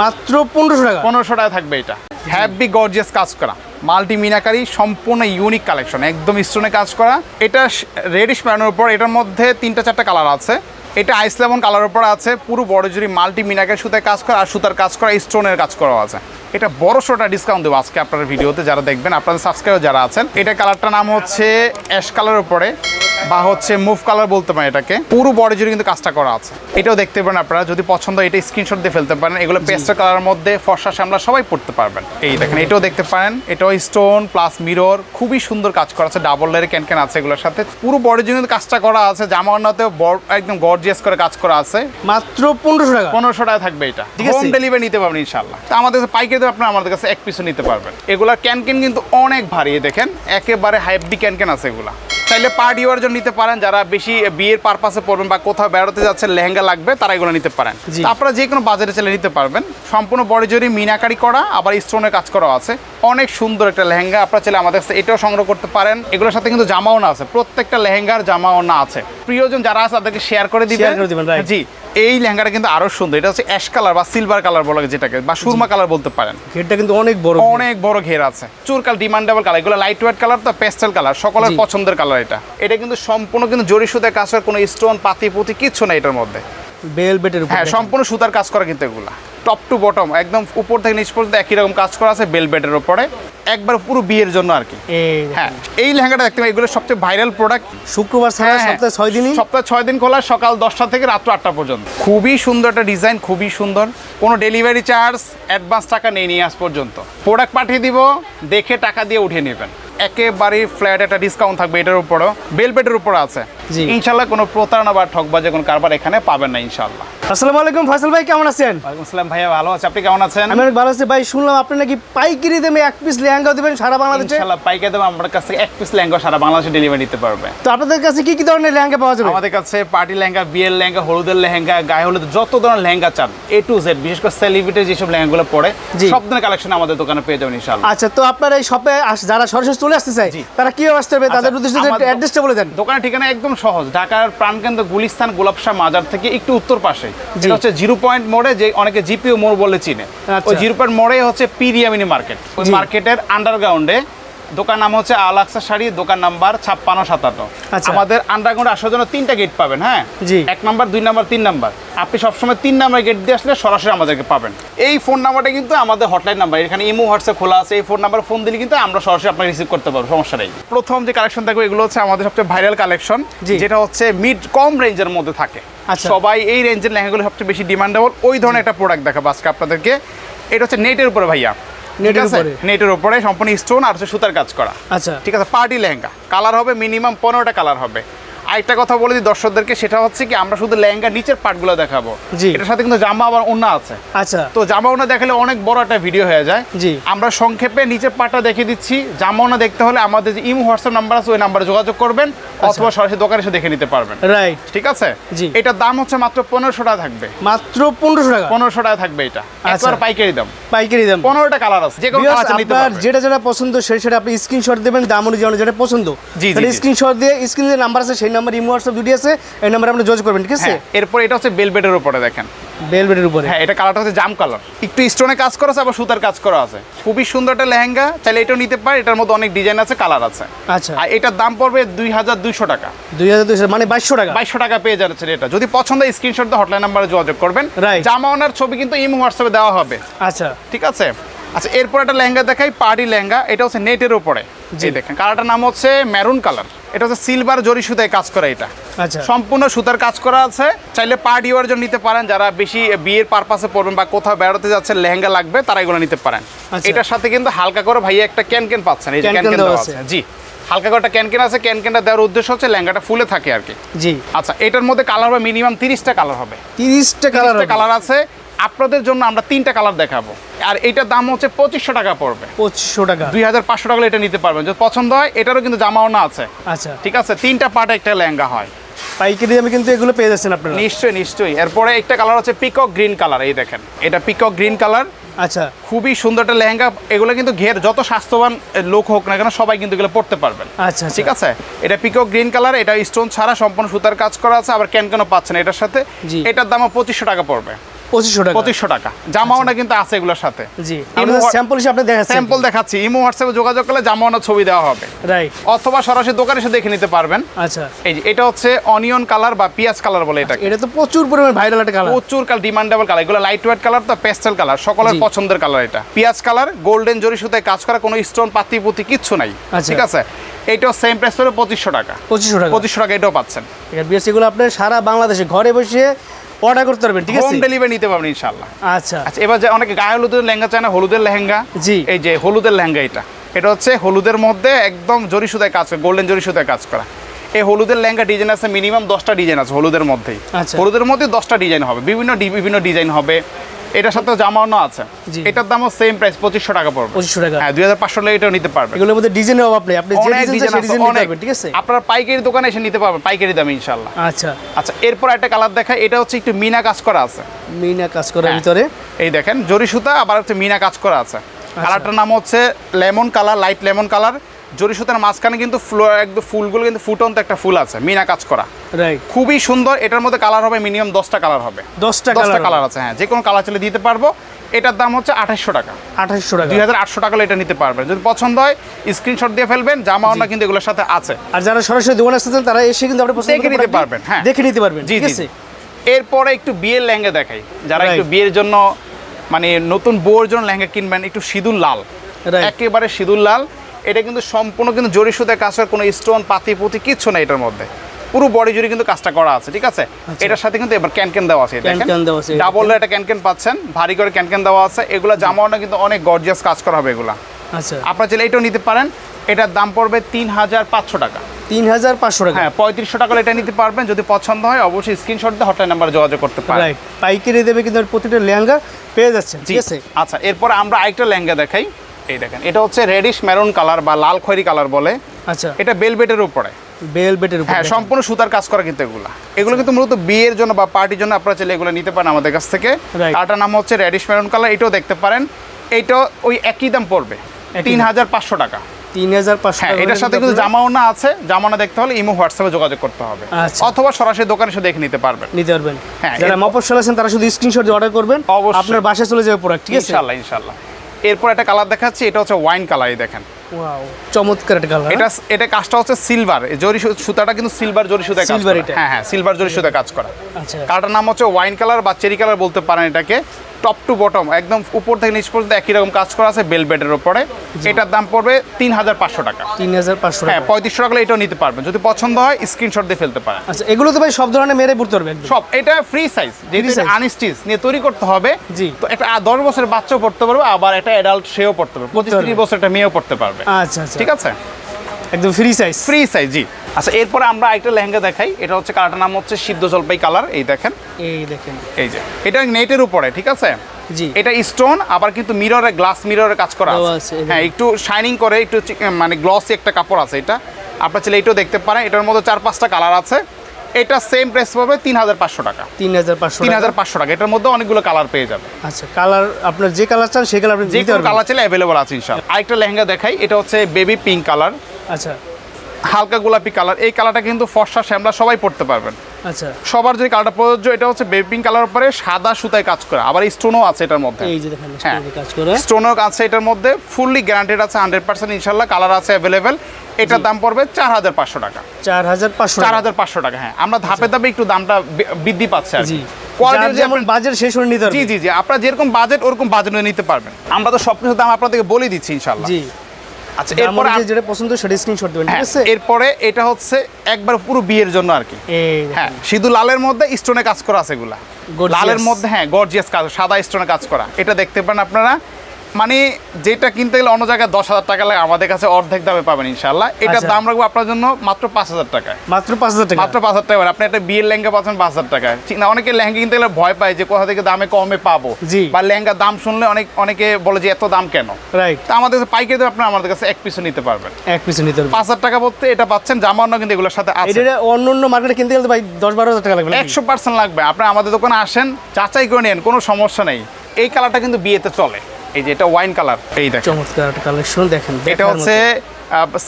মাত্র পনেরোশো টাকা। পনেরোশো টাকা থাকবে এটা। হ্যাভি গর্জিয়াস কাজ করা। মাল্টি মিনাকারি, সম্পূর্ণ ইউনিক কালেকশন একদম স্টোনে কাজ করা। এটা রেডিশ প্যানের উপর এটার মধ্যে তিনটা, চারটা কালার আছে। এটা আইস লেমন কালার উপর আছে পুরো বড় জুড়ি মাল্টি মিনাকারি সুতায় কাজ করা আর সুতার কাজ করা স্টোনের কাজ করা আছে। এটা বড় সড়টা ডিসকাউন্ট দেবো আজকে আপনার ভিডিওতে যারা দেখবেন আপনাদের সাবস্ক্রাইবার যারা আছেন। এটা কালারটার নাম হচ্ছে অ্যাশ কালার উপরে বা হচ্ছে মুভ কালার বলতে পারেন এটাকে। পুরো বডি জুড়ে কিন্তু কাজটা করা আছে। এটাও দেখতে পারেন আপনারা যদি পছন্দ এটা স্ক্রিনশট দিয়ে ফেলতে পারেন। এগুলো পেস্টার কালারের মধ্যে ফর্সা সামলা সবাই পড়তে পারবেন। এই দেখেন এটাও দেখতে পারেন। এটাও স্টোন প্লাস মিরর খুবই সুন্দর কাজ করা আছে। ডাবল লেয়ারে ক্যান ক্যান আছে এগুলোর সাথে। পুরো বডি জুড়ে কিন্তু কাজটা করা আছে। জামা অন্যতেও একদম গর্জিয়াস করে কাজ করা আছে। মাত্র পনেরোশো টাকা। পনেরোশো টাকা থাকবে এটা। হোম ডেলিভারি নিতে পারবেন ইনশাল্লাহ তো আমাদের কাছে পাইকারি দেবে আপনার আমাদের কাছে এক পিসও নিতে পারবেন। এগুলা ক্যান ক্যান কিন্তু অনেক ভারী দেখেন। একেবারে হাইব্রি ক্যান ক্যান আছে এগুলা। চাইলে পার্টি ওয়ার জন্য নিতে পারেন। যারা বেশি বিয়ের পারপাসে পড়বেন বা কোথাও বেড়াতে যাচ্ছেন লেহেঙ্গা লাগবে তারা এগুলো নিতে পারেন। আপনারা যে কোনো বাজারে চাইলে নিতে পারবেন। সম্পূর্ণ বডি জুড়ে মিনাকারি করা আবার স্টোনের কাজ করা আছে। অনেক সুন্দর একটা লেহেঙ্গা আপনারা চাইলে আমাদের কাছে এটাও সংগ্রহ করতে পারেন। এগুলোর সাথে কিন্তু জামাও না আছে প্রত্যেকটা লেহেঙ্গার জামাও না আছে। প্রিয়জন যারা আছে তাদেরকে শেয়ার করে দিবেন। Share করে দিবেন, জি এই লেহেঙ্গাটা কিন্তু আরও সুন্দর। এটা হচ্ছে অ্যাশ কালার বা সিলভার কালার বলা যেটাকে বা সুরমা কালার বলতে পারেন। ঘেরটা কিন্তু অনেক বড় অনেক বড় ঘের আছে। চুরকাল ডিমান্ডেবল কালার এগুলো লাইট ওয়েট কালার তো পেস্টেল কালার সকলের পছন্দের কালার এটা। এটা কিন্তু সম্পূর্ণ কিন্তু জরি সুতায় কাজ করা কোনো স্টোন পাতি পুতি কিচ্ছু না এটার মধ্যে। বেল বেটের হ্যাঁ সম্পূর্ণ সুতার কাজ করা কিন্তু এগুলা। টপ টু বটম একদম উপর থেকে নিচ পর্যন্ত একই রকম কাজ করা আছে বেল বেডের উপরে। একবার পুরো বিয়ের জন্য আর কি। হ্যাঁ এই লেহেঙ্গাটা দেখতে পাই এগুলো সবচেয়ে ভাইরাল প্রোডাক্ট শুক্রবার ছাড়া হ্যাঁ, সপ্তাহে ছয় দিনই? সপ্তাহে ছয় দিন খোলা সকাল দশটা থেকে রাত্র আটটা পর্যন্ত। খুবই সুন্দর একটা ডিজাইন খুবই সুন্দর। কোনো ডেলিভারি চার্জ অ্যাডভান্স টাকা নেই নিয়ে আস পর্যন্ত। প্রোডাক্ট পাঠিয়ে দিব দেখে টাকা দিয়ে উঠিয়ে নেবেন। একেবারে ফ্ল্যাট একটা ডিসকাউন্ট থাকবে এটার উপরও। বেলবেটের উপর আছে। ইনশাল্লাহ কোনো প্রতারণা বা ঠকবাজে কোনো কারবার এখানে পাবেন না ইনশাল্লাহ। আসসালামু আলাইকুম ফয়সাল ভাই কেমন আছেন? ওয়ালাইকুম আসসালাম ভাইয়া ভালো আছে। আপনি কেমন আছেন? আমি অনেক ভালো আছি ভাই। শুনলাম আপনি নাকি পাইকারি দামে এক পিস লেহেঙ্গা দিবেন সারা বাংলাদেশে? ইনশাল্লাহ পাইকারি দাম আমার কাছে এক পিস লেহেঙ্গা সারা বাংলাদেশে ডেলিভারি নিতে পারবে। তো আপনাদের কাছে কি কি ধরনের লেহেঙ্গা পাওয়া যাবে? আমাদের কাছে পার্টি লেহেঙ্গা বিয়ের লেহেঙ্গা হলুদের লেহেঙ্গা গায়ে হলুদ যত ধরনের লেহেঙ্গা চান এ টু জেড বিশেষ করে সেলিব্রিটি যেসব লেহেঙ্গাগুলো জি। সব ধরনের কালেকশন আমাদের দোকানে পেয়ে যাবেন ইনশাল্লাহ আচ্ছা তো আপনার এই শপে যারা সরাসরি চলে আসতে চায় তারা কীভাবে আসতে হবে? তাদের আচ্ছা, উদ্দেশ্যে অ্যাড্রেসটা বলে দেন। দোকানের ঠিকানা একদম সহজ ঢাকার প্রাণকেন্দ্র গুলিস্তান গোলাপশাহ মাজার থেকে একটু উত্তর পাশে। এটা হচ্ছে জিরো পয়েন্ট মোড়ে যে অনেকে জিপিও মোড় বলে চিনে। আচ্ছা। ওই জিরো পয়েন্ট মোড়ে হচ্ছে পিরিয়ামিনি মার্কেট। ওই মার্কেটের আন্ডারগ্রাউন্ডে দোকান নাম হচ্ছে আলাক্সা শাড়ি দোকান নাম্বার ছাপ্পান্ন সাতান্ন আচ্ছা। আমাদের আন্ডারগ্রাউন্ডে আসার জন্য তিনটা গেট পাবেন হ্যাঁ জি। এক নাম্বার দুই নাম্বার তিন নাম্বার আপনি সবসময় তিন নাম্বার গেট দিয়ে আসলে সরাসরি আমাদেরকে পাবেন এই ফোন নাম্বারটা কিন্তু আমাদের হটলাইন নাম্বার এখানে ইমো হোয়াটসঅ্যাপ খোলা আছে এই ফোন নাম্বার ফোন দিলে কিন্তু আমরা সরাসরি আপনাকে রিসিভ করতে পারব সমস্যা নেই প্রথম যে কালেকশন থাকবে এগুলো হচ্ছে আমাদের সবচেয়ে ভাইরাল কালেকশন। যেটা হচ্ছে মিড কম রেঞ্জের মধ্যে থাকে আচ্ছা। সবাই এই রেঞ্জের লেহেঙ্গাগুলো সবচেয়ে বেশি ডিমান্ডেবল ওই ধরনের একটা প্রোডাক্ট দেখাবো আজকে আপনাদেরকে এটা হচ্ছে নেটের উপরে ভাইয়া নেটের উপরে? নেটের উপরে সম্পূর্ণ স্টোন আর সুতার কাজ করা। আচ্ছা। ঠিক আছে পার্টি লেহেঙ্গা। কালার হবে মিনিমাম পনেরোটা কালার হবে। আরেকটা কথা বলে দিই দর্শকদেরকে সেটা হচ্ছে কি আমরা শুধু লেহেঙ্গা নিচের পার্টগুলো দেখাবো। জি। এটার সাথে কিন্তু জামা আবার অন্য আছে। আচ্ছা। তো জামা ওনা দেখালে অনেক বড় একটা ভিডিও হয়ে যায়। জি। আমরা সংক্ষেপে নিচের পাটা দেখিয়ে দিচ্ছি। জামা ওনা দেখতে হলে আমাদের যে ইমো হোয়াটসঅ্যাপ নাম্বার আছে ওই নাম্বারে যোগাযোগ করবেন অথবা সরাসরি দোকানে এসে দেখে নিতে পারবেন। রাইট ঠিক আছে? জি। এটার দাম হচ্ছে মাত্র পনেরোশো টাকা থাকবে। মাত্র পনেরোশো টাকা। পনেরোশো টাকা থাকবে এটা। আচ্ছা। একবার পাইকারি দাম। পাইকারি দাম। পনেরোটা কালার আছে। যে কোনো কালার নিতে পারবেন। যেটা যেটা পছন্দ সেই সেটা আপনি স্ক্রিনশট দেবেন। দাম অনুযায়ী যেটা পছন্দ। জি। স্ক্রিনশট দিয়ে স্ক্রিনে যে নাম্বার আছে সেই নাম্বার ইমো হোয়াটসঅ্যাপ দুটি আছে এই নাম্বারে আপনি যোগাযোগ করবেন ঠিক আছে? হ্যাঁ এরপর এটা হচ্ছে বেলবেটের উপরে দেখেন। বেলভেটের উপরে। হ্যাঁ এটা কালারটা হচ্ছে জাম কালার একটু স্টোনে কাজ করা আছে আবার সুতার কাজ করা আছে। খুবই সুন্দর একটা লেহেঙ্গা চাইলে এটাও নিতে পারে এটার মধ্যে অনেক ডিজাইন আছে কালার আছে। আচ্ছা। আর এটার দাম পড়বে দুই হাজার দুইশো টাকা। দুই হাজার দুইশো মানে বাইশশো টাকা। বাইশশো টাকা পেয়ে যাচ্ছেন এটা যদি পছন্দ স্ক্রিনশট দিয়ে হটলাইন নাম্বারে যোগাযোগ করবেন। জামা ওনার ছবি কিন্তু ইমো হোয়াটসঅ্যাপে দেওয়া হবে। আচ্ছা। ঠিক আছে? আচ্ছা এরপর একটা লেহেঙ্গা দেখাই পার্টি লেহেঙ্গা এটা হচ্ছে নেটের উপরে। জি। দেখেন কালারটার নাম হচ্ছে মেরুন কালার এটা হচ্ছে সিলভার জরি সুতায় কাজ করা এটা। আচ্ছা। সম্পূর্ণ সুতার কাজ করা আছে। চাইলে পার্টি ওয়ার জন্য নিতে পারেন যারা বেশি বিয়ের পারপাসে পড়বেন বা কোথাও বেড়াতে যাচ্ছেন লেহেঙ্গা লাগবে তারা এগুলো নিতে পারেন। আচ্ছা। এটার সাথে কিন্তু হালকা করে ভাইয়া একটা ক্যান ক্যান পাচ্ছেন এই যে ক্যান ক্যান দেওয়া আছে। জি হালকা করে একটা ক্যান ক্যান আছে ক্যান ক্যানটা দেওয়ার উদ্দেশ্য হচ্ছে লেহেঙ্গাটা ফুলে থাকে আর কি। জি। আচ্ছা এটার মধ্যে কালার হবে মিনিমাম তিরিশটা কালার হবে। তিরিশটা কালার কালার আছে। আপনাদের জন্য আমরা তিনটা কালার দেখাবো। আর এটার দাম হচ্ছে পঁচিশশো টাকা পড়বে। পঁচিশশো টাকা। দুই হাজার পাঁচশো টাকা এটা নিতে পারবেন। যদি পছন্দ হয় এটারও কিন্তু জামাও না আছে। আচ্ছা। ঠিক আছে? তিনটা পার্ট একটা লেহেঙ্গা হয়। পাইকারি দামে কিন্তু এগুলো পেয়ে যাচ্ছেন আপনারা। নিশ্চয়ই নিশ্চয়ই। এরপরে একটা কালার হচ্ছে পিকক গ্রিন কালার এই দেখেন। এটা পিকক গ্রিন কালার আচ্ছা। খুবই সুন্দর একটা লেহেঙ্গা। এগুলো কিন্তু ঘের যত স্বাস্থ্যবান লোক হোক না কেন সবাই কিন্তু এগুলো পড়তে পারবেন। আচ্ছা ঠিক আছে? এটা পিকক গ্রিন কালার এটা স্টোন ছাড়া সম্পূর্ণ সুতার কাজ করা আছে আবার ক্যান কেন পাচ্ছেন এটার সাথে। এটার দামও পঁচিশশো টাকা পড়বে। পঁচিশশো টাকা। পঁচিশশো টাকা। জামাওনা কিন্তু আছে এগুলোর সাথে। জি। স্যাম্পল হিসেবে আপনি দেখাচ্ছেন স্যাম্পল দেখাচ্ছি। ইমো হোয়াটসঅ্যাপে যোগাযোগ করলে জামাওনা ছবি দেওয়া হবে। রাইট অথবা সরাসরি দোকানে এসে দেখে নিতে পারবেন। আচ্ছা। এই যে এটা হচ্ছে অনিয়ন কালার বা পিঁয়াজ কালার বলে এটাকে। এটা তো প্রচুর পরিমাণ ভাইরাল একটা কালার প্রচুর কাল ডিমান্ডেবল কালার এগুলো লাইট ওয়েট কালার তো পেস্টেল কালার সকলের পছন্দের কালার এটা। পিঁয়াজ কালার গোল্ডেন জরি সুতায় কাজ করা কোনো স্টোন পাতি পুতি কিচ্ছু নাই। আচ্ছা। ঠিক আছে? এইটাও সেম প্রাইস পড়বে পঁচিশশো টাকা। পঁচিশশো টাকা। পঁচিশশো টাকা এটাও পাচ্ছেন। এগুলো আপনি সারা বাংলাদেশে ঘরে বসে অর্ডার করতে পারবেন ঠিক হোম ডেলিভারি নিতে পারবেন ইনশাআল্লাহ। আচ্ছা। আচ্ছা এবার যে অনেকে গায়ে হলুদের লেহেঙ্গা চায় না হলুদের লেহেঙ্গা? জি। এই যে হলুদের লেহেঙ্গা এটা। এটা হচ্ছে হলুদের মধ্যে একদম জরি সুতায় কাজ করা গোল্ডেন জরি সুতায় কাজ করা। এই হলুদের লেহেঙ্গা ডিজাইন আছে মিনিমাম দশটা ডিজাইন আছে হলুদের মধ্যেই। আচ্ছা। হলুদের মধ্যে দশটা ডিজাইন হবে বিভিন্ন বিভিন্ন ডিজাইন হবে। এটার সাথে জামানো আছে। এটার দামও সেম প্রাইস পঁচিশশো টাকা পড়বে। পঁচিশশো টাকা। হ্যাঁ দুই হাজার পাঁচশো এটাও নিতে পারবেন এগুলোর মধ্যে ডিজাইনের অভাব নেই। আপনি যে অনেক ডিজাইন আছে অনেক। ঠিক আছে? আপনারা পাইকারি দোকানে এসে নিতে পারবেন পাইকারি দামে ইনশাল্লাহ আচ্ছা। আচ্ছা এরপর একটা কালার দেখা এটা হচ্ছে একটু মিনা কাজ করা আছে। মিনা কাজ করার হ্যাঁ। ভিতরে। এই দেখেন জরি সুতা আবার হচ্ছে মিনা কাজ করা আছে। কালারটার নাম হচ্ছে lemon colour light lemon colour. জরি সুতার মাঝখানে কিন্তু ফ্লো একদম ফুলগুলো কিন্তু ফুটন্ত একটা ফুল আছে মিনা কাজ করা। রাইট খুবই সুন্দর এটার মধ্যে কালার হবে মিনিমাম দশটা কালার হবে। দশটা দশটা কালার আছে হ্যাঁ যে কোনো কালার চলে দিতে পারব। এটার দাম হচ্ছে আঠাশশো টাকা। আঠাশশো টাকা। দুই হাজার আটশো টাকা এটা নিতে পারবেন। যদি পছন্দ হয় স্ক্রিনশট দিয়ে ফেলবেন জামা অন্য কিন্তু এগুলোর সাথে আছে। আর যারা সরাসরি দোকানে আসতেছেন তারা এসে কিন্তু আপনি পছন্দ দেখে নিতে পারবেন, হ্যাঁ। দেখে নিতে পারবেন জি ঠিক জি। এরপরে একটু বিয়ের লেহেঙ্গা দেখাই। যারা একটু বিয়ের জন্য মানে নতুন বউয়ের জন্য লেহেঙ্গা কিনবেন একটু সিঁদুর লাল. একেবারে সিঁদুর লাল। এটা কিন্তু সম্পূর্ণ কিন্তু জরি সুতায় কাজ করার কোনো স্টোন পাতি পুতি কিচ্ছু নেই এটার মধ্যে। পুরো বডি জুড়ে কিন্তু কাজটা করা আছে ঠিক আছে? এটার সাথে কিন্তু এবার ক্যানকেন দেওয়া আছে ডাবল একটা ক্যানকেন পাচ্ছেন ভারী করে ক্যানকেন দেওয়া আছে। এগুলো জামাওয়াটা কিন্তু অনেক গর্জিয়াস কাজ করা হবে এগুলা। আচ্ছা। আপনার চাইলে এটাও নিতে পারেন। এটার দাম পড়বে তিন হাজার পাঁচশো টাকা। তিন হাজার পাঁচশো টাকা। হ্যাঁ পঁয়ত্রিশশো টাকা এটা নিতে পারবেন। যদি পছন্দ হয় অবশ্যই স্ক্রিনশট দিয়ে হটলাইন নাম্বারে যোগাযোগ করতে পারেন। পাইকারি দেবে কিন্তু প্রতিটা লেহেঙ্গা পেয়ে যাচ্ছে ঠিক আছে? আচ্ছা এরপর আমরা আরেকটা লেহেঙ্গা দেখাই। এই দেখেন এটা হচ্ছে রেডিশ মেরুন কালার বা লাল খয়েরি কালার বলে। আচ্ছা। এটা বেলবেটের উপরে। বেল বেটের উপর হ্যাঁ সম্পূর্ণ সুতার কাজ করা কিন্তু এগুলো। এগুলো কিন্তু মূলত বিয়ের জন্য বা পার্টির জন্য আপনারা চাইলে এগুলো নিতে পারেন আমাদের কাছ থেকে। Right. নাম হচ্ছে রেডিশ মেরুন কালার এটাও দেখতে পারেন। এইটাও ওই একই দাম পড়বে তিন হাজার পাঁচশো টাকা। তিন হাজার পাঁচশো এটার সাথে কিন্তু জামাওনা আছে জামানা দেখতে হলে ইমো হোয়াটসঅ্যাপে যোগাযোগ করতে হবে। অথবা সরাসরি দোকানে এসে দেখে নিতে পারবেন। নিতে পারবেন। হ্যাঁ, যারা মফস্বল আছেন তারা শুধু স্ক্রিনশট দিয়ে অর্ডার করবেন। আপনার বাসায় চলে যাবে প্রোডাক্ট ঠিক আছে? ইনশাল্লাহ ইনশাল্লাহ। এরপর একটা কালার দেখাচ্ছি এটা হচ্ছে ওয়াইন কালারই দেখেন। চমৎকার একটা কালার এটা এটা কাজটা হচ্ছে সিলভার জরি সুতাটা কিন্তু সিলভার জরি সুতায় কাজ করা? হ্যাঁ হ্যাঁ সিলভার জরি সুতায় কাজ করা। আচ্ছা। কালারটার নাম হচ্ছে ওয়াইন কালার বা চেরি কালার বলতে পারেন এটাকে। টপ টু বটম একদম উপর থেকে নিচ পর্যন্ত একই রকম কাজ করা আছে বেলবেটের উপরে। এটার দাম পড়বে তিন হাজার পাঁচশো টাকা। তিন হাজার পাঁচশো হ্যাঁ পঁয়ত্রিশশো টাকা এটাও নিতে পারবেন। যদি পছন্দ হয় স্ক্রিনশট দিয়ে ফেলতে পারেন। আচ্ছা এগুলো তো ভাই সব ধরনের মেরে পড়তে পারবে একদম। সব এটা ফ্রি সাইজ যেহেতু আনস্টিচ নিয়ে তৈরি করতে হবে। জি। তো একটা দশ বছরের বাচ্চাও পড়তে পারবে আবার একটা অ্যাডাল্ট সেও পড়তে পারবে। পঁচিশ। তিরিশ বছর একটা মেয়েও পড়তে পারবে। আচ্ছা আচ্ছা। ঠিক আছে? একদম ফ্রি সাইজ ফ্রি সাইজ জি। আচ্ছা এরপরে আমরা একটা লেহেঙ্গা দেখাই। এটা হচ্ছে কালারটার নাম হচ্ছে সিদ্ধ জলপাই কালার এই দেখেন। এই দেখেন। এই যে এটা নেটের উপরে ঠিক আছে? জি। এটা স্টোন আবার কিন্তু মিররে গ্লাস মিররে কাজ করা আছে। আছে, হ্যাঁ একটু শাইনিং করে একটু মানে গ্লসি একটা কাপড় আছে এটা। আপনার ছেলে এটাও দেখতে পারেন। এটার মধ্যে চার পাঁচটা কালার আছে। এটা সেম প্রাইস পাবে তিন হাজার পাঁচশো টাকা। তিন হাজার পাঁচশো তিন টাকা হাজার পাঁচশো টাকা। এটার মধ্যে অনেকগুলো কালার পেয়ে যাবে। আচ্ছা কালার আপনার যে কালার চান সে কালার আপনি যে কালার চাইলে অ্যাভেলেবল আছে ইনশাল্লাহ আরেকটা লেহেঙ্গা দেখাই এটা হচ্ছে বেবি পিঙ্ক কালার আচ্ছা। হালকা গোলাপি কালার এই কালারটা কিন্তু ফর্সা শ্যামলা সবাই পড়তে পারবেন। আচ্ছা। সবার যে কালারটা প্রযোজ্য এটা হচ্ছে বেবি পিঙ্ক কালার উপরে সাদা সুতায় কাজ করা। আবার স্টোনও আছে এটার মধ্যে। এই যে দেখেন হ্যাঁ। কাজ করে। স্টোনও আছে এটার মধ্যে। ফুললি গ্যারান্টেড আছে হান্ড্রেড পার্সেন্ট ইনশাল্লাহ কালার আছে অ্যাভেলেবেল এটার দাম পড়বে চার হাজার পাঁচশো টাকা। চার হাজার পাঁচশো চার টাকা হাজার পাঁচশো টাকা হ্যাঁ। আমরা ধাপে ধাপে একটু দামটা বৃদ্ধি পাচ্ছে আর জি। কোয়ালিটি যেমন বাজেট শেষ করে নিতে জি জি জি। আপনার যেরকম বাজেট ওরকম বাজেটে নিতে পারবেন। আমরা তো সব কিছু দাম আপনাদেরকে বলে দিচ্ছি ইনশাল্লাহ জি। আচ্ছা এরপরে যেটা পছন্দ সেটা স্ক্রিনশট দিবেন ঠিক হ্যাঁ, আছে? এরপরে এটা হচ্ছে একবার পুরো বিয়ের জন্য আর কি। হ্যাঁ শুধু লালের মধ্যে স্টোনে কাজ করা আছে এগুলা। লালের মধ্যে হ্যাঁ গর্জিয়াস কাজ সাদা স্টোনে কাজ করা। এটা দেখতে পান আপনারা মানে যেটা কিনতে গেলে অন্য জায়গায় দশ হাজার টাকা লাগে আমাদের কাছে অর্ধেক দামে পাবেন ইনশাল্লাহ এটার আচ্ছা। দাম রাখব আপনার জন্য মাত্র পাঁচ হাজার টাকায়। মাত্র পাঁচ হাজার টাকা? মাত্র পাঁচ হাজার টাকা আপনি একটা বিয়ের লেহেঙ্গা পাচ্ছেন পাঁচ হাজার টাকায়। ঠিক না অনেকে লেহেঙ্গা কিনতে গেলে ভয় পায় যে কোথা থেকে দামে কমে পাবো। জি। বা লেহেঙ্গার দাম শুনলে অনেক অনেকে বলে যে এত দাম কেন? রাইট তা আমাদের কাছে পাইকারি দামে আপনি আমাদের কাছে এক পিছু নিতে পারবেন। এক পিছু নিতে পারবেন। পাঁচ হাজার টাকা বলতে এটা পাচ্ছেন জামা অন্য কিন্তু এগুলোর সাথে আছে। এটা অন্য অন্য মার্কেটে কিনতে গেলে ভাই দশ বারো হাজার টাকা লাগবে একশো পার্সেন্ট লাগবে। আপনি আমাদের দোকানে আসেন যাচাই করে নেন কোনো সমস্যা নেই। এই কালারটা কিন্তু বিয়েতে চলে। এই যে এটা ওয়াইন কালার এই দেখেন। চমৎকার কালেকশন দেখেন এটা হচ্ছে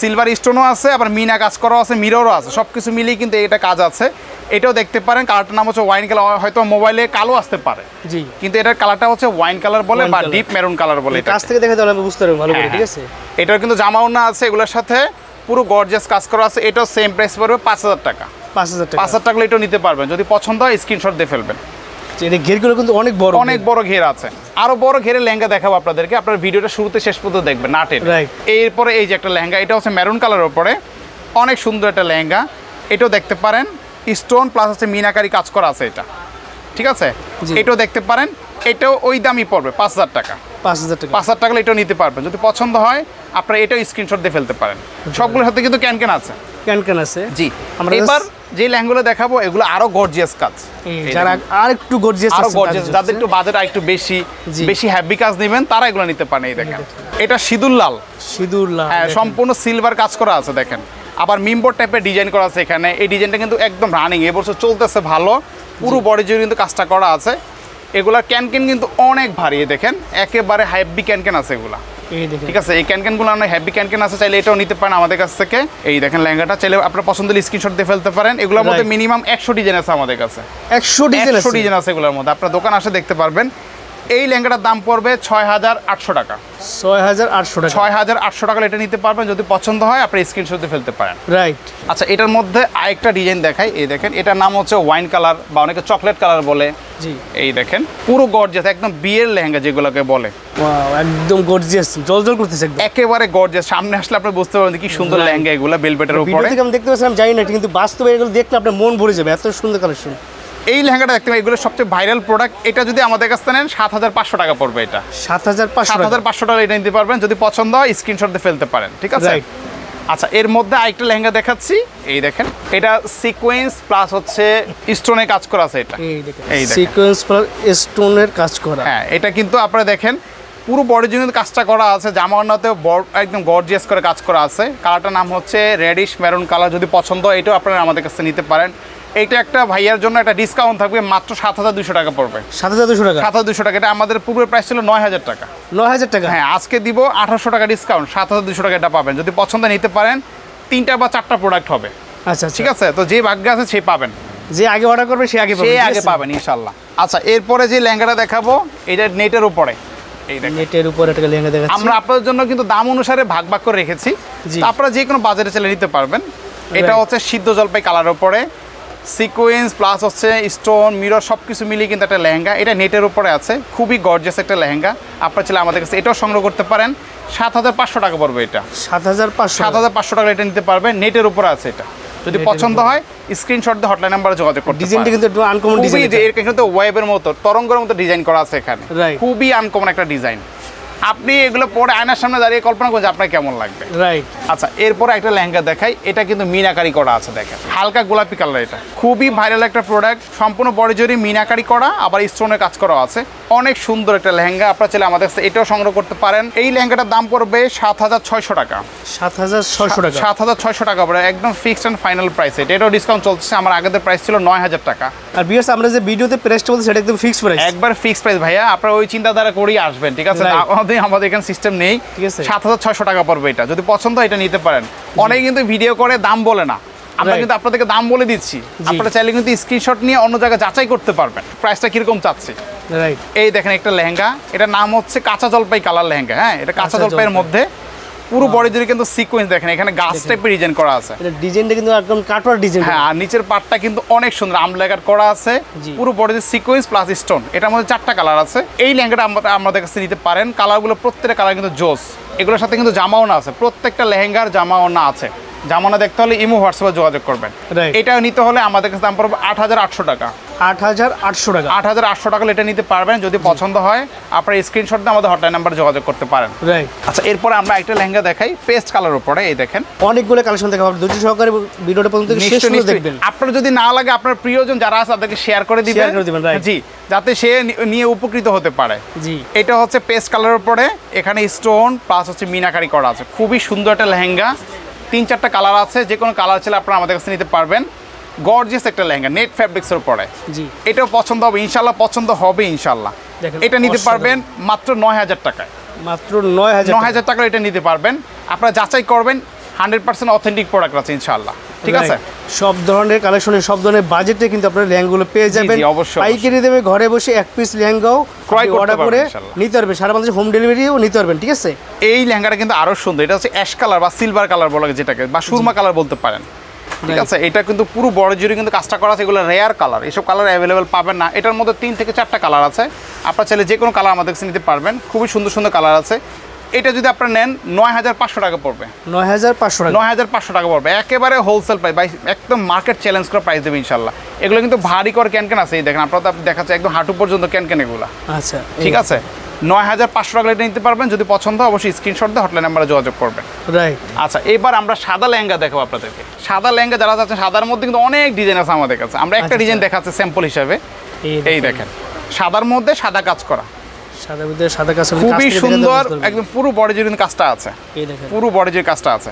সিলভার স্টোনও আছে আবার মিনা কাজ করাও আছে মিররও আছে সব কিছু মিলিয়ে কিন্তু এটা কাজ আছে। এটাও দেখতে পারেন কালারটার নাম হচ্ছে ওয়াইন কালার হয়তো মোবাইলে কালো আসতে পারে। জি। কিন্তু এটার কালারটা হচ্ছে ওয়াইন কালার বলে বা ডিপ মেরুন কালার বলে এটা কাছ থেকে দেখে তাহলে আমি বুঝতে পারব ভালো করে হ্যাঁ, ঠিক হ্যাঁ। আছে? এটার কিন্তু জামা ওড়না আছে এগুলোর সাথে পুরো গর্জিয়াস কাজ করা আছে এটাও সেম প্রাইস পড়বে পাঁচ হাজার টাকা। পাঁচ হাজার টাকা। পাঁচ হাজার টাকা এটাও নিতে পারবেন যদি পছন্দ হয় স্ক্রিনশট দিয়ে ফেলবেন। এটা ঘেরগুলো কিন্তু অনেক বড় অনেক বড় ঘের আছে। আরও বড় ঘেরে লেহেঙ্গা দেখাবো আপনাদেরকে। আপনার ভিডিওটা শুরুতে শেষ পর্যন্ত দেখবেন নাটের। এরপরে এই যে একটা লেহেঙ্গা এটা হচ্ছে মেরুন কালারের উপরে। অনেক সুন্দর একটা লেহেঙ্গা। এটাও দেখতে পারেন। স্টোন প্লাস হচ্ছে মিনাকারি কাজ করা আছে এটা। ঠিক আছে? এটাও দেখতে পারেন এটাও ওই দামই পড়বে পাঁচ হাজার টাকা। পাঁচ হাজার টাকা। পাঁচ হাজার টাকা এটাও নিতে পারবেন। যদি পছন্দ হয় আপনারা এটাও স্ক্রিনশট দিয়ে ফেলতে পারেন। সবগুলোর সাথে কিন্তু ক্যান ক্যান আছে। ক্যান ক্যান আছে। জি। আমরা এবার যে লেহেঙ্গুলো দেখাবো এগুলো আরও গর্জিয়াস কাজ যারা আর একটু গর্জিয়াস আরও গর্জিয়াস যাদের একটু বাজেট আর একটু বেশি বেশি হ্যাভি কাজ নেবেন তারা এগুলো নিতে পারেন এই দেখেন। এটা সিঁদুর লাল। সিঁদুর লাল হ্যাঁ সম্পূর্ণ সিলভার কাজ করা আছে দেখেন। আবার মিমবোর্ড টাইপের ডিজাইন করা আছে এখানে। এই ডিজাইনটা কিন্তু একদম রানিং এবছর চলতেছে ভালো। পুরো বডি জুড়ে কিন্তু কাজটা করা আছে। এগুলার ক্যানকেন কিন্তু অনেক ভারী দেখেন। একেবারে হাইব্বি ক্যানকেন আছে এগুলা। ঠিক আছে এই ক্যানকেনগুলো অনেক হ্যাভি ক্যানকেন আছে চাইলে এটাও নিতে পারেন আমাদের কাছ থেকে। এই দেখেন লেহেঙ্গাটা চাইলে আপনার পছন্দের স্ক্রিনশট দিয়ে ফেলতে পারেন। এগুলোর মধ্যে মিনিমাম একশো ডিজাইন আছে আমাদের কাছে। একশো ডিজাইন একশো ডিজাইন আছে এগুলোর মধ্যে। আপনার দোকান আসে দেখতে পারবেন। এই লেহেঙ্গাটার দাম পড়বে ছয় হাজার আটশো টাকা। ছয় হাজার আটশো টাকা। ছয় হাজার আটশো টাকা এটা নিতে পারবেন যদি পছন্দ হয় আপনি স্ক্রিনশটে ফেলতে পারেন। রাইট আচ্ছা এটার মধ্যে আরেকটা ডিজাইন দেখাই এই দেখেন এটার নাম হচ্ছে ওয়াইন কালার বা অনেকে চকলেট কালার বলে। জি। এই দেখেন পুরো গর্জিয়াস একদম বিয়ের লেহেঙ্গা যেগুলোকে বলে। একদম গর্জিয়াস জল জল করতেছে একেবারে গর্জিয়াস সামনে আসলে আপনি বুঝতে পারবেন কি সুন্দর লেহেঙ্গা এগুলো বেলবেটের উপরে। আমি দেখতে পাচ্ছিলাম জানি না কিন্তু বাস্তবে এগুলো দেখলে আপনার মন ভরে যাবে এত সুন্দর কালেকশন এই লেহেঙ্গাটা দেখতে পাই এগুলো সবচেয়ে ভাইরাল প্রোডাক্ট এটা যদি আমাদের কাছ থেকে নেন সাত হাজার পাঁচশো টাকা পড়বে এটা। সাত হাজার সাত টাকা। হাজার পাঁচশো টাকা এটা নিতে পারবেন যদি পছন্দ হয় স্ক্রিনশট দিয়ে ফেলতে পারেন ঠিক আছে? আচ্ছা এর মধ্যে আরেকটা লেহেঙ্গা দেখাচ্ছি। এই দেখেন এটা সিকোয়েন্স প্লাস হচ্ছে স্টোনে কাজ করা আছে এটা। এই। সিকোয়েন্স স্টোনের কাজ করা। হ্যাঁ এটা কিন্তু আপনারা দেখেন পুরো বডির জন্য কাজটা করা আছে জামা অন্যতেও একদম গর্জিয়াস করে কাজ করা আছে। কালারটার নাম হচ্ছে রেডিশ মেরুন কালার যদি পছন্দ হয় এটাও আপনারা আমাদের কাছে নিতে পারেন। এইটা একটা ভাইয়ার জন্য একটা ডিসকাউন্ট থাকবে মাত্র সাত হাজার দুশো টাকা পড়বে। সাত হাজার দুশো টাকা? সাত হাজার দুশো টাকা। এটা আমাদের পূর্বের প্রাইস ছিল নয় হাজার টাকা। নয় হাজার টাকা? হ্যাঁ আজকে দিব আঠারোশো টাকা ডিসকাউন্ট সাত হাজার দুশো টাকা এটা পাবেন। যদি পছন্দ নিতে পারেন তিনটা বা চারটা প্রোডাক্ট হবে। আচ্ছা ঠিক আছে? তো যে ভাগ্য আছে সে পাবেন। যে আগে অর্ডার করবে সে আগে সে আগে পাবেন ইনশাল্লাহ আচ্ছা এরপরে যে লেহেঙ্গাটা দেখাবো এটা নেটের উপরে। নেটের উপর একটা লেহেঙ্গা দেখাচ্ছি। আমরা আপনাদের জন্য কিন্তু দাম অনুসারে ভাগ ভাগ করে রেখেছি। আপনারা যে কোনো বাজারে চলে নিতে পারবেন। এটা হচ্ছে সিদ্ধ জলপাই কালার উপরে। সিকোয়েন্স প্লাস হচ্ছে স্টোন মিরর সব কিছু মিলিয়ে কিন্তু একটা লেহেঙ্গা। এটা নেটের উপরে আছে খুবই গর্জিয়াস একটা লেহেঙ্গা। আপনার ছেলে আমাদের কাছে এটাও সংগ্রহ করতে পারেন। সাত হাজার পাঁচশো টাকা পড়বে এটা। সাত হাজার পাঁচশো। সাত হাজার পাঁচশো টাকা এটা নিতে পারবেন নেটের উপরে আছে এটা। যদি পছন্দ হয় স্ক্রিনশট দিয়ে হটলাইন নাম্বারে যোগাযোগ করতে ডিজাইনটা কিন্তু একটু আনকমন ডিজাইন এর কিন্তু ওয়েবের মতো তরঙ্গের মতো ডিজাইন করা আছে এখানে। খুবই আনকমন একটা ডিজাইন আপনি এগুলো পরে আয়নার সামনে দাঁড়িয়ে কল্পনা করছেন আপনার কেমন লাগবে। রাইট আচ্ছা এরপরে একটা লেহেঙ্গা দেখাই। এটা কিন্তু মিনাকারি করা আছে দেখেন। হালকা গোলাপি কালার এটা। খুবই ভাইরাল একটা প্রোডাক্ট সম্পূর্ণ বডি জড়ি মিনাকারি করা আবার স্টোনের কাজ করা আছে। অনেক সুন্দর একটা লেহেঙ্গা। আপনার চাইলে আমাদের কাছে এটাও সংগ্রহ করতে পারেন। এই লেহেঙ্গাটার দাম পড়বে সাত হাজার ছয়শো টাকা। সাত হাজার ছয়শো টাকা। সাত হাজার ছয়শো টাকা পড়ে। একদম ফিক্সড অ্যান্ড ফাইনাল প্রাইস এটা এটাও ডিসকাউন্ট চলছে আমার আগের প্রাইস ছিল নয় হাজার টাকা। আর বিয়ার্স আমরা যে ভিডিওতে প্রাইসটা বলছি সেটা একদম ফিক্সড প্রাইস একবার ফিক্সড প্রাইস ভাইয়া। আপনারা ওই চিন্তাধারা করেই আসবেন ঠিক আছে? Right. আমাদের এখানে সিস্টেম নেই। ঠিক আছে। সাত হাজার ছয়শো টাকা পড়বে এটা। যদি পছন্দ হয় এটা নিতে পারেন। অনেকে কিন্তু ভিডিও করে দাম বলে না। আমরা কিন্তু আপনাদেরকে দাম বলে দিচ্ছি। আপনারা চাইলে কিন্তু স্ক্রিনশট নিয়ে অন্য জায়গায় যাচাই করতে পারবেন। প্রাইসটা কীরকম চাচ্ছি? এই দেখেন একটা লেহেঙ্গা। এটার নাম হচ্ছে কাঁচা জলপাই কালার লেহেঙ্গা। হ্যাঁ এটা কাঁচা জলপাইয়ের মধ্যে। পুরো বডি জুড়ে কিন্তু সিকোয়েন্স দেখেন এখানে গাছ টাইপের ডিজাইন করা আছে। এটা ডিজাইনটা কিন্তু একদম কাটোয়ার ডিজাইন হ্যাঁ আর নিচের পাটটা কিন্তু অনেক সুন্দর আমলেগার করা আছে। পুরো বডিতে সিকোয়েন্স প্লাস স্টোন এটার মধ্যে চারটা কালার আছে। এই লেহেঙ্গাটা আমরা আমাদের কাছে নিতে পারেন। কালারগুলো প্রত্যেকটা কালার কিন্তু জোস। এগুলোর সাথে কিন্তু জামাও না আছে। প্রত্যেকটা লেহেঙ্গার জামাও না আছে। জামানা দেখতে হলে ইমো হোয়াটসঅ্যাপে যোগাযোগ করবেন. এটা নিতে হলে আমাদের কাছে দাম পড়বে আট হাজার আটশো টাকা। আট হাজার আটশো টাকা। আট হাজার আটশো টাকা এটা নিতে পারবেন যদি পছন্দ হয়। আপনার স্ক্রিনশট দিয়ে আমাদের হটলাইন নাম্বারে যোগাযোগ করতে পারেন। রাইট আচ্ছা এরপরে আমরা একটা লেহেঙ্গা দেখাই পেস্ট কালার উপরে এই দেখেন। অনেকগুলো কালেকশন দেখা পাবেন ধৈর্য সহকারে ভিডিওটা পর্যন্ত শেষ। দেখবেন। আপনার যদি না লাগে আপনার প্রিয়জন যারা আছে তাদেরকে শেয়ার করে দিবেন। Share করে দিবেন, জি যাতে সে নিয়ে উপকৃত হতে পারে। জি। এটা হচ্ছে পেস্ট কালারের উপরে এখানে স্টোন প্লাস হচ্ছে মিনাকারি করা আছে। খুবই সুন্দর একটা লেহেঙ্গা। তিন চারটা কালার আছে যে কোনো কালার ছিল আপনারা আমাদের কাছে নিতে পারবেন। গর্জিয়াস একটা লেহেঙ্গা নেট ফ্যাব্রিক্সের উপরে। জি। এটাও পছন্দ হবে ইনশাল্লাহ পছন্দ হবে ইনশাল্লাহ এটা নিতে পারবেন মাত্র নয় হাজার টাকায়। মাত্র নয় হাজার নয় হাজার টাকা এটা নিতে পারবেন। আপনারা যাচাই করবেন হান্ড্রেড পার্সেন্ট অথেন্টিক প্রোডাক্ট আছে ইনশাল্লাহ ঠিক আছে? সব ধরনের কালেকশনে সব ধরনের বাজেটে কিন্তু আপনারা লেহেঙ্গাগুলো পেয়ে যাবেন। অবশ্যই, পাইকারি দেবে ঘরে বসে এক পিস লেহেঙ্গাও ক্রয় অর্ডার করে নিতে পারবেন। সারা বাংলাদেশে হোম ডেলিভারিও নিতে পারবেন ঠিক আছে? এই লেহেঙ্গাটা কিন্তু আরও সুন্দর। এটা হচ্ছে অ্যাশ কালার বা সিলভার কালার বলা যেটাকে বা সুরমা কালার বলতে পারেন। ঠিক আছে এটা কিন্তু পুরো বড় জুড়ে কিন্তু কাজটা করা আছে এগুলো রেয়ার কালার এইসব কালার অ্যাভেলেবেল পাবেন না। এটার মধ্যে তিন থেকে চারটা কালার আছে। আপনার চাইলে যে কোনো কালার আমাদের কাছে নিতে পারবেন। খুবই সুন্দর সুন্দর কালার আছে। এটা যদি আপনারা নেন নয় হাজার পাঁচশো টাকা পড়বে। নয় হাজার পাঁচশো টাকা। নয় হাজার পাঁচশো টাকা পড়বে। একেবারে হোলসেল প্রাইস একদম মার্কেট চ্যালেঞ্জ করে প্রাইস দেবে ইনশাল্লাহ। এগুলো কিন্তু ভারী করে ক্যান ক্যান আছে। এই দেখেন আপনারা তো আপনি দেখাচ্ছে একদম হাঁটু পর্যন্ত ক্যান ক্যান এগুলো। আচ্ছা ঠিক আছে? নয় হাজার পাঁচশো টাকা এটা নিতে পারবেন। যদি পছন্দ হয় অবশ্যই স্ক্রিনশট দিয়ে হটলাইন নাম্বারে যোগাযোগ করবেন। রাইট আচ্ছা এবার আমরা সাদা লেহেঙ্গা দেখাবো আপনাদেরকে। সাদা লেহেঙ্গা যারা যাচ্ছে সাদার মধ্যে কিন্তু অনেক ডিজাইন আছে আমাদের কাছে। আমরা একটা ডিজাইন আচ্ছা। দেখাচ্ছি স্যাম্পল হিসাবে। এই দেখেন। সাদার মধ্যে সাদা কাজ করা। সাদা কাজ খুবই সুন্দর একদম পুরো বডি জুড়ে কাজটা আছে। পুরো বডি জুড়ে কাজটা আছে।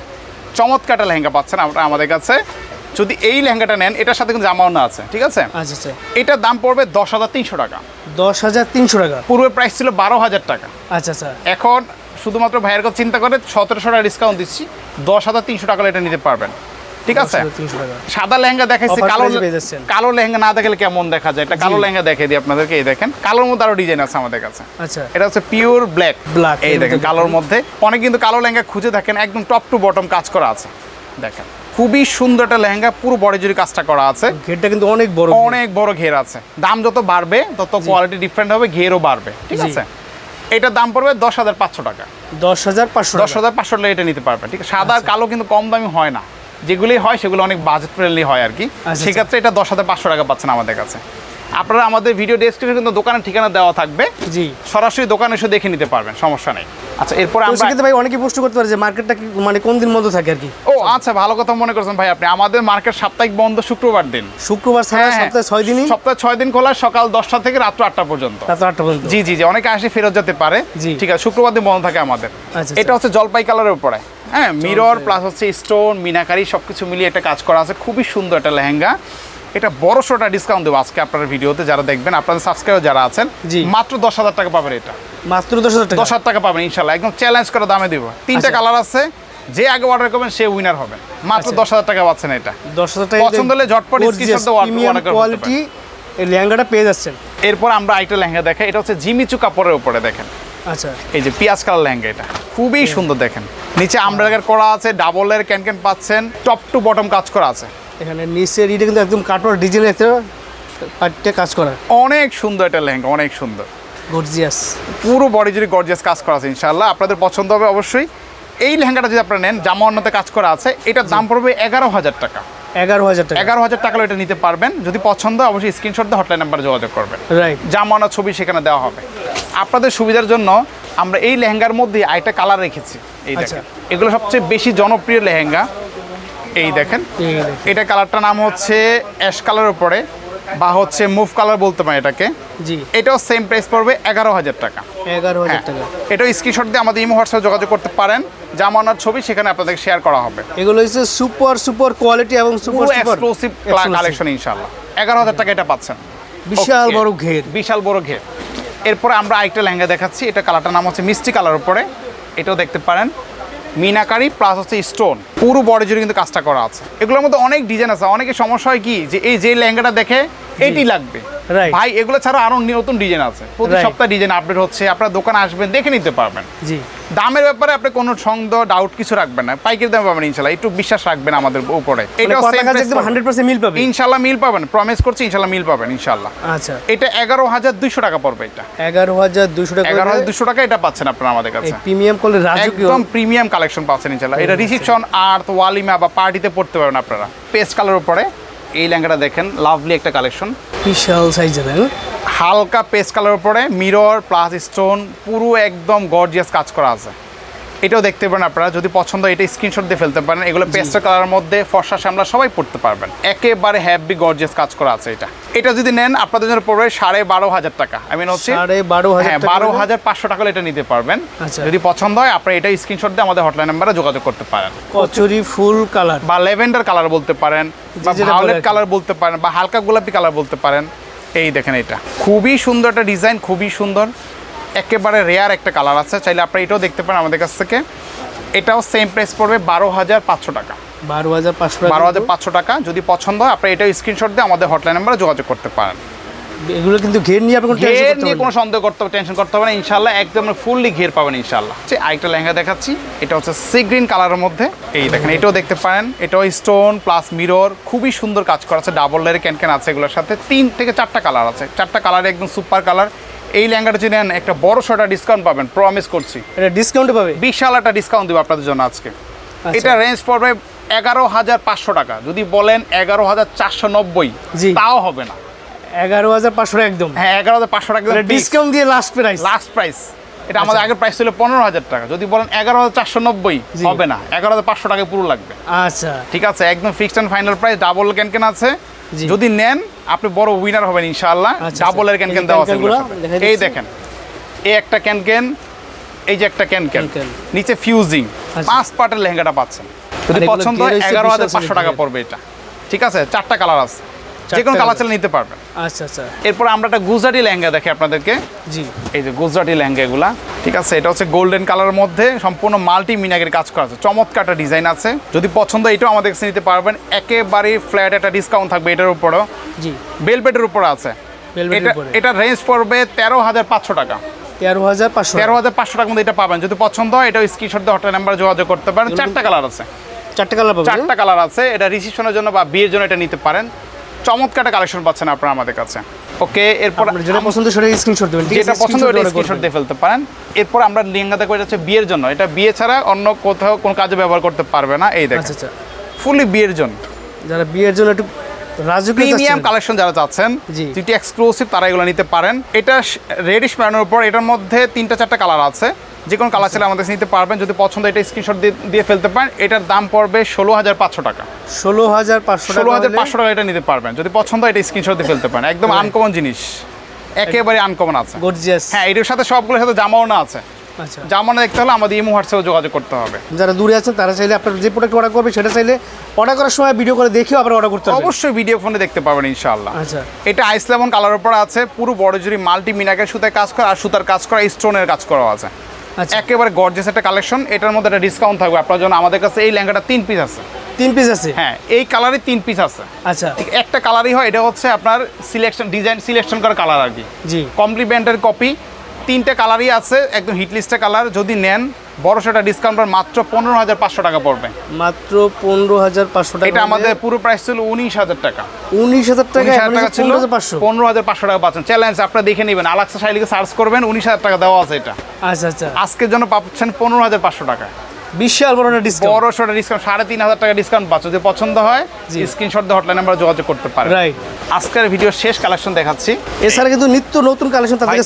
চমৎকার একটা লেহেঙ্গা পাচ্ছেন আমরা আমাদের কাছে। যদি এই লেহেঙ্গাটা নেন এটার সাথে কিন্তু জামাও না আছে ঠিক আছে? আচ্ছা আচ্ছা। এটার দাম পড়বে দশ হাজার তিনশো টাকা। দশ হাজার তিনশো টাকা? পূর্বে প্রাইস ছিল বারো হাজার টাকা। আচ্ছা আচ্ছা। এখন শুধুমাত্র ভাইয়ের কথা চিন্তা করে সতেরোশো টাকা ডিসকাউন্ট দিচ্ছি দশ হাজার তিনশো টাকা এটা নিতে পারবেন। ঠিক আছে? সাদা লেহেঙ্গা দেখাইছি কালো। কালো লেহেঙ্গা না দেখলে কেমন দেখা যায়? এটা কালো লেহেঙ্গা দেখে দিই আপনাদেরকে এই দেখেন। কালোর মধ্যে আরও ডিজাইন আছে আমাদের কাছে। আচ্ছা। এটা হচ্ছে পিওর ব্ল্যাক Black, এই দেখেন কালোর মধ্যে। অনেক কিন্তু কালো লেহেঙ্গা খুঁজে থাকেন একদম টপ টু বটম কাজ করা আছে। দেখেন। খুবই সুন্দর একটা লেহেঙ্গা পুরো বড় জুড়ি কাজটা করা আছে। ঘেরটা কিন্তু অনেক বড় অনেক বড় ঘের আছে। দাম যত বাড়বে তত কোয়ালিটি ডিফারেন্ট হবে ঘেরও বাড়বে ঠিক আছে? এটার দাম পড়বে দশ হাজার পাঁচশো টাকা। দশ হাজার পাঁচশো দশ হাজার পাঁচশো টাকা এটা নিতে পারবে ঠিক আছে? সাদা আর কালো কিন্তু কম দামি হয় না। যেগুলি হয় সেগুলো অনেক বাজেট ফ্রেন্ডলি হয় আর কি। আচ্ছা। সেক্ষেত্রে এটা দশ হাজার পাঁচশো টাকা পাচ্ছেন আমাদের কাছে। আপনারা আমাদের ভিডিও ডেসক্রিপশনে কিন্তু দোকানের ঠিকানা দেওয়া থাকবে। জি। সরাসরি দোকানে এসে দেখে নিতে পারবেন সমস্যা নেই। আচ্ছা এরপরে আমরা সেক্ষেত্রে ভাই অনেকে প্রশ্ন করতে পারে যে মার্কেটটা কি মানে কোন দিন বন্ধ থাকে আর কি? ও আচ্ছা ভালো কথা মনে করছেন ভাই আপনি। আমাদের মার্কেট সাপ্তাহিক বন্ধ শুক্রবার দিন। শুক্রবার ছাড়া হ্যাঁ। সপ্তাহে ছয় দিনই? সপ্তাহে ছয় দিন খোলা সকাল দশটা থেকে রাত্র আটটা পর্যন্ত। রাত আটটা পর্যন্ত। জি জি জি অনেকে আসে ফেরত যেতে পারে। জি। ঠিক আছে শুক্রবার দিন বন্ধ থাকে আমাদের। আচ্ছা, এটা হচ্ছে জলপাই কালারের উপরে। হ্যাঁ মিরর প্লাস হচ্ছে স্টোন মিনাকারি সবকিছু মিলিয়ে একটা কাজ করা আছে। খুবই সুন্দর একটা লেহেঙ্গা। এটা বড় সড়টা ডিসকাউন্ট দেবো আজকে আপনার ভিডিওতে যারা দেখবেন আপনাদের সাবস্ক্রাইবার যারা আছেন। মাত্র দশ হাজার টাকা পাবেন এটা। মাত্র দশ হাজার দশ হাজার টাকা পাবেন ইনশাল্লাহ। একদম চ্যালেঞ্জ করে দামে দিব। তিনটা আচ্ছা। কালার আছে যে আগে অর্ডার করবেন সে উইনার হবে। মাত্র আচ্ছা। দশ হাজার টাকা পাচ্ছেন এটা। দশ হাজার টাকা পছন্দ হলে ঝটপট কোয়ালিটি এই লেহেঙ্গাটা পেয়ে যাচ্ছেন। এরপর আমরা আইটা লেহেঙ্গা দেখাই এটা হচ্ছে জিমিচু কাপড়ের উপরে দেখেন। আচ্ছা। এই যে পিয়াজ কালার লেহেঙ্গা এটা। খুবই সুন্দর দেখেন। নিচে আমব্রেলার করা আছে ডাবলের ক্যান ক্যান পাচ্ছেন টপ টু বটম কাজ করা আছে। এখানে নিচের ইটা কিন্তু একদম কাটোয়ার ডিজাইন একটা পাটটা কাজ করা। অনেক সুন্দর এটা লেহেঙ্গা অনেক সুন্দর। গর্জিয়াস পুরো বডি জুড়ে গর্জিয়াস কাজ করা আছে ইনশাল্লাহ আপনাদের পছন্দ হবে অবশ্যই। এই লেহেঙ্গাটা যদি আপনারা নেন জামা অন্যতে কাজ করা আছে এটার দাম পড়বে এগারো হাজার টাকা। এগারো হাজার টাকা। এগারো হাজার টাকা এটা নিতে পারবেন। যদি পছন্দ হয় অবশ্যই স্ক্রিনশট দিয়ে হটলাইন নাম্বারে যোগাযোগ করবেন। রাইট জামানা ছবি সেখানে দেওয়া হবে। আপনাদের সুবিধার জন্য আমরা এই লেহেঙ্গার মধ্যে আরেকটা কালার রেখেছি। এই আচ্ছা। এগুলো সবচেয়ে বেশি জনপ্রিয় লেহেঙ্গা। এই দেখেন। এটা কালারটার নাম হচ্ছে অ্যাশ কালার উপরে বা হচ্ছে মুভ কালার বলতে পারে এটাকে। জি। এটাও সেম প্রাইস পড়বে এগারো হাজার টাকা। এগারো হাজার হ্যাঁ। টাকা। এটাও স্ক্রিনশট দিয়ে আমাদের ইমো হোয়াটসঅ্যাপে যোগাযোগ করতে পারেন। জামানার ছবি সেখানে আপনাদের শেয়ার করা হবে। এগুলো হচ্ছে সুপার সুপার কোয়ালিটি এবং সুপার সুপার এক্সক্লুসিভ কালেকশন ইনশাল্লাহ এগারো হাজার টাকা এটা পাচ্ছেন। বিশাল বড় ঘের। বিশাল বড় ঘের। এরপরে আমরা আরেকটা লেহেঙ্গা দেখাচ্ছি। এটা কালারটার নাম হচ্ছে মিষ্টি কালার উপরে। এটাও দেখতে পারেন। মিনাকারি প্লাস হচ্ছে স্টোন পুরো বডি জুড়ে কিন্তু কাজটা করা আছে। এগুলোর মধ্যে অনেক ডিজাইন আছে। অনেকের সমস্যা হয় কি যে এই যে লেহেঙ্গাটা দেখে এটি লাগবে। ভাই এগুলো ছাড়া আরও নতুন ডিজাইন আছে। প্রতি সপ্তাহে ডিজাইন আপডেট হচ্ছে। আপনার দোকানে আসবেন দেখে নিতে পারবেন। জি। দামের ব্যাপারে আপনি কোনো সন্দেহ ডাউট কিছু রাখবেন না। পাইকারি দামে পাবেন ইনশাল্লাহ। একটু বিশ্বাস রাখবেন আমাদের উপরে। মানে পার্সেন্ট মিল পাবে ইনশাল্লাহ মিল পাবেন। প্রমিস করছি ইনশাল্লাহ মিল পাবেন ইনশাল্লাহ। আচ্ছা। এটা এগারো হাজার দুইশো টাকা পড়বে এটা। এগারো হাজার দুশো টাকা এগারো হাজার দুশো টাকা এটা পাচ্ছেন আপনারা আমাদের কাছে। প্রিমিয়াম করলে রাজকীয়। একদম প্রিমিয়াম কালেকশন পাচ্ছেন ইনশাল্লাহ। এটা রিসিপশন আর্থ ওয়ালিমা বা পার্টিতে পড়তে পারবেন আপনারা। পেস্ট কালার উপরে এই লেহেঙ্গাটা দেখেন লাভলি একটা কালেকশন বিশাল সাইজের? হালকা পেস্ট কালার উপরে মিরর প্লাস স্টোন পুরো একদম গর্জিয়াস কাজ করা আছে এটাও দেখতে পারেন আপনারা যদি পছন্দ হয় এটা স্ক্রিনশট দিয়ে ফেলতে পারেন। এগুলো পেস্টের কালার মধ্যে ফর্সা শ্যামলা সবাই পড়তে পারবেন। একেবারে হ্যাপি গর্জিয়াস কাজ করা আছে এটা। এটা যদি নেন আপনাদের জন্য পড়বে সাড়ে বারো হাজার টাকা। আই মিন হচ্ছে সাড়ে বারো হাজার হ্যাঁ টাকা বারো। হাজার পাঁচশো টাকা এটা নিতে পারবেন। আচ্ছা। যদি পছন্দ হয় আপনারা এটা স্ক্রিনশট দিয়ে আমাদের হটলাইন নাম্বারে যোগাযোগ করতে পারেন। কচুরি ফুল কালার। বা লেভেন্ডার কালার বলতে পারেন বা ভায়োলেট কালার বলতে পারেন বা হালকা গোলাপি কালার বলতে পারেন। এই দেখেন এটা। খুবই সুন্দর একটা ডিজাইন খুবই সুন্দর। একেবারে রেয়ার একটা কালার আছে চাইলে আপনারা এটাও দেখতে পারেন আমাদের কাছ থেকে। এটাও সেম প্রাইস পড়বে বারো হাজার পাঁচশো টাকা। বারো হাজার পাঁচশো বারো হাজার পাঁচশো টাকা যদি পছন্দ হয় আপনি এটাও স্ক্রিনশট দিয়ে আমাদের হটলাইন নাম্বারে যোগাযোগ করতে পারেন। এগুলো কিন্তু ঘের নিয়ে আপনি ঘের নিয়ে কোনো সন্দেহ করতে হবে টেনশন করতে হবে না ইনশাল্লাহ একদম ফুললি ঘের পাবেন ইনশাল্লাহ যে আরেকটা লেহেঙ্গা দেখাচ্ছি এটা হচ্ছে সি গ্রিন কালারের মধ্যে। এই দেখেন এটাও দেখতে পারেন এটাও স্টোন প্লাস মিরর খুবই সুন্দর কাজ করা আছে ডাবল লেয়ার ক্যান ক্যান আছে এগুলোর সাথে। তিন থেকে চারটা কালার আছে চারটা কালার একদম সুপার কালার এই লেহেঙ্গাটা যদি নেন একটা বড় সড়া ডিসকাউন্ট পাবেন প্রমিস করছি। এটা ডিসকাউন্টে পাবে? বিশাল একটা ডিসকাউন্ট দেবো আপনাদের জন্য আজকে। আচ্ছা। এটা রেঞ্জ পড়বে এগারো হাজার পাঁচশো টাকা। যদি বলেন এগারো হাজার চারশো নব্বই তাও হবে না। এগারো হাজার পাঁচশো একদম। হ্যাঁ এগারো হাজার পাঁচশো টাকা ডিসকাউন্ট দিয়ে লাস্ট প্রাইস লাস্ট প্রাইস এটা আমাদের আগের প্রাইস ছিল পনেরো হাজার টাকা। যদি বলেন এগারো হাজার চারশো নব্বই হবে না। এগারো হাজার পাঁচশো টাকা পুরো লাগবে। আচ্ছা। ঠিক আছে একদম fixed and final price double can can আছে। যদি নেন আপনি বড় উইনার হবেন ইনশাআল্লাহ। ডাবলের। ক্যান ক্যান দেওয়া আছে এই দেখেন এই একটা ক্যান ক্যান এই যে একটা ক্যান ক্যান। নিচে ফিউজিং আচ্ছা। পাঁচ পার্টের লেহেঙ্গাটা পাচ্ছেন। যদি পছন্দ হয় এগারো হাজার পাঁচশো টাকা পড়বে এটা। ঠিক আছে? চারটা কালার আছে। যে কোনো কালার। চাইলে নিতে পারবেন। আচ্ছা আচ্ছা। এরপর আমরা একটা গুজরাটি লেহেঙ্গা দেখি আপনাদেরকে। জি। এই যে গুজরাটি লেহেঙ্গা এগুলা ঠিক আছে? এটা হচ্ছে গোল্ডেন কালারের মধ্যে সম্পূর্ণ মাল্টি মিনাগের কাজ করা আছে। চমৎকার একটা ডিজাইন আছে। যদি পছন্দ এটাও আমাদের কাছে নিতে পারবেন। একেবারে ফ্ল্যাট একটা ডিসকাউন্ট থাকবে এটার উপরও। জি। বেলবেটের উপরে আছে। এটা এটা রেঞ্জ পড়বে তেরো হাজার পাঁচশো টাকা। তেরো হাজার পাঁচশো তেরো হাজার পাঁচশো টাকার মধ্যে এটা পাবেন। যদি পছন্দ হয় এটা স্ক্রিনশট দিয়ে নাম্বার যোগাযোগ করতে পারেন। চারটা কালার আছে। চারটে কালার চারটা কালার আছে। এটা রিসিপশনের জন্য বা বিয়ের জন্য এটা নিতে পারেন। চমৎকার একটা কালেকশন পাচ্ছেন আপনারা আমাদের কাছে। ওকে এরপর যেটা পছন্দ সেটা স্ক্রিনশট দেবেন যেটা পছন্দ ওটা স্ক্রিনশট দিয়ে ফেলতে পারেন। এরপর আমরা বিয়ের জন্য। এটা বিয়ে ছাড়া অন্য কোথাও কোনো কাজে ব্যবহার করতে পারবে না। এই দেখেন। আচ্ছা আচ্ছা। ফুলি বিয়ের জন্য। যারা বিয়ের জন্য একটু প্রিমিয়াম কালেকশন যারা চাচ্ছেন জি। যেটি এক্সক্লুসিভ তারা এগুলো নিতে পারেন। এটা রেডিশ প্যানের উপর এটার মধ্যে তিনটা চারটা কালার আছে। যে কোনো কালার চাইলে আমাদের নিতে পারবেন। যদি পছন্দ এটা স্ক্রিনশট দিয়ে ফেলতে পারেন। এটার দাম পড়বে ষোলো হাজার পাঁচশো টাকা। ষোলো হাজার পাঁচশো ষোলো হাজার পাঁচশো টাকা এটা নিতে পারবেন। যদি পছন্দ এটা স্ক্রিনশট দিয়ে ফেলতে পারেন। একদম আনকমন জিনিস। একেবারে আনকমন আছে। গর্জিয়াস হ্যাঁ এটার সাথে সবগুলোর সাথে জামাও না আছে। আচ্ছা। জামানো দেখতে হলে আমাদের ইমো হোয়াটসঅ্যাপে যোগাযোগ করতে হবে। যারা দূরে আছেন তারা চাইলে আপনার যে প্রোডাক্ট অর্ডার করবে সেটা চাইলে অর্ডার করার সময় ভিডিও করে দেখেও আবার অর্ডার করতে হবে অবশ্যই ভিডিও ফোনে দেখতে পাবেন ইনশাআল্লাহ। আচ্ছা। এটা আইস লেমন কালার উপর আছে। পুরো বড় জুড়ি মাল্টি মিনাকের সুতায় কাজ করা আর সুতার কাজ করা স্টোনের কাজ করা আছে। একেবারে গর্জেস একটা কালেকশন এটার মধ্যে একটা ডিসকাউন্ট থাকবে। আপনার জন্য আমাদের কাছে এই লেহেঙ্গাটা তিন পিস আছে। তিন পিস আছে? হ্যাঁ এই কালারে তিন পিস আছে। আচ্ছা। একটা কালারই হয় এটা হচ্ছে আপনার সিলেকশন ডিজাইন সিলেকশন করা কালার আর কি। জি। কমপ্লিমেন্টারি কপি তিনটে কালারই আছে একদম হিটলিস্টে কালার। যদি নেন বড় সেটা ডিসকাউন্ট মাত্র পনেরো হাজার পাঁচশো টাকা পড়বে। মাত্র পনেরো হাজার পাঁচশো টাকা এটা আমাদের পুরো প্রাইস ছিল উনিশ হাজার টাকা। উনিশ হাজার টাকা টাকা ছিল পনেরো হাজার পাঁচশো। টাকা পাচ্ছেন। চ্যালেঞ্জ আপনারা দেখে নেবেন। আলাক্সা শাইলিকে সার্চ করবেন উনিশ হাজার টাকা দেওয়া আছে এটা। আচ্ছা আচ্ছা। আজকের জন্য পাচ্ছেন পনেরো হাজার পাঁচশো টাকা বিশাল বড় একটা ডিসকাউন্ট বড় সড়ো ডিসকাউন্ট সাড়ে তিন হাজার টাকা ডিসকাউন্ট পাচ্ছ। যদি পছন্দ হয়। স্ক্রিনশট দিয়ে হটলাইন নাম্বার যোগাযোগ করতে পারেন। রাইট আজকের ভিডিও শেষ কালেকশন দেখাচ্ছি। এছাড়া কিন্তু নিত্য নতুন কালেকশন তাদের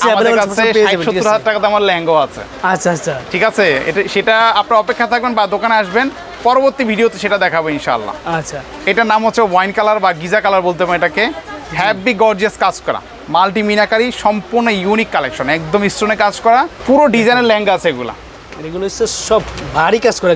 কাছে সত্তর আছে? হাজার টাকা দামের লেহেঙ্গা আছে। আচ্ছা আচ্ছা। ঠিক আছে? এটা সেটা আপনার অপেক্ষা থাকবেন বা দোকানে আসবেন। পরবর্তী ভিডিওতে সেটা দেখাবো ইনশাআল্লাহ। আচ্ছা। এটার নাম হচ্ছে ওয়াইন কালার বা গিজা কালার বলতে পারেন এটাকে। হ্যাপি গর্জিয়াস কাজ করা। মাল্টি মিনাকারি সম্পূর্ণ ইউনিক কালেকশন একদম স্টোনে কাজ করা। পুরো ডিজাইনের লেহেঙ্গা আছে এগুলা। এগুলো হচ্ছে সব ভারী কাজ করে।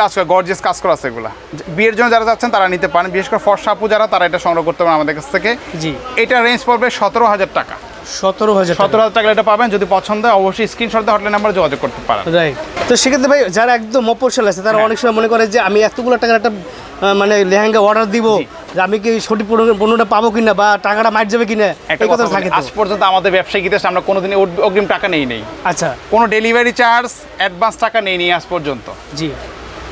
কাজ করে গর্জিয়াস কাজ করা আছে এগুলা। বিয়ের জন্য যারা যাচ্ছেন তারা নিতে পারেন। বিশেষ করে ফর্সা আপু যারা তারা এটা সংগ্রহ করতে পারেন আমাদের কাছ থেকে। জি। এটা রেঞ্জ পড়বে সতেরো হাজার টাকা। সতেরো হাজার সতেরো হাজার টাকা এটা পাবেন যদি পছন্দ হয় অবশ্যই স্ক্রিনশট হটলাইন নাম্বারে যোগাযোগ করতে পারেন। রাইট তো সেক্ষেত্রে ভাই যারা একদম মফসল আছে তারা হ্যাঁ। অনেক সময় মনে করে যে আমি এতগুলো টাকার একটা মানে লেহেঙ্গা অর্ডার দিব যে আমি কি সঠিক পণ্য- পণ্যটা পাবো কিনা বা টাকাটা মার যাবে কিনা? এই কথা থাকে আজ পর্যন্ত আমাদের ব্যবসায়িক ইতিহাসে আমরা কোনোদিনই অগ্রিম টাকা নেই নেই। আচ্ছা। কোনো ডেলিভারি চার্জ অ্যাডভান্স টাকা নেই নি আজ পর্যন্ত। জি।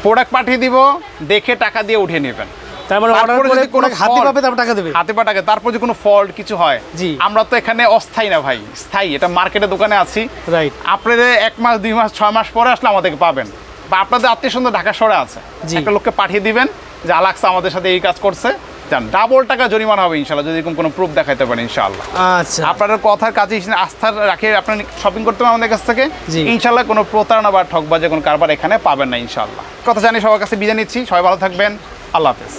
প্রোডাক্ট পাঠিয়ে দিব দেখে টাকা দিয়ে উঠিয়ে নেবেন। তার মানে অর্ডার করে যদি কোনো হাতে পাবে তারপর টাকা দেবে। হাতে পাটাকে তারপর যদি কোনো ফল্ট কিছু হয় জি। আমরা তো এখানে অস্থায়ী না ভাই স্থায়ী। এটা মার্কেটে দোকানে আছি। রাইট আপনাদের এক মাস দুই মাস ছয় মাস পরে আসলে আমাদেরকে পাবেন। বা আপনাদের আত্মীয় স্বজন ঢাকা শহরে আছে। একটা লোককে পাঠিয়ে দিবেন যে আলাক্সা আমাদের সাথে এই কাজ করছে। জান ডাবল টাকা জরিমানা হবে ইনশাল্লাহ যদি এরকম কোনো প্রুফ দেখাতে পারেন ইনশাআল্লাহ। আচ্ছা। আপনাদের কথার কাজে আস্থা রাখে আপনার শপিং করতে পারেন আমাদের কাছ থেকে। ইনশাল্লাহ কোনো প্রতারণা বা ঠকবাজে কোনো কারবার এখানে পাবেন না ইনশাল্লাহ কথা জানি সবার কাছে বিদায় নিচ্ছি। সবাই ভালো থাকবেন। আল্লাহ হাফেজ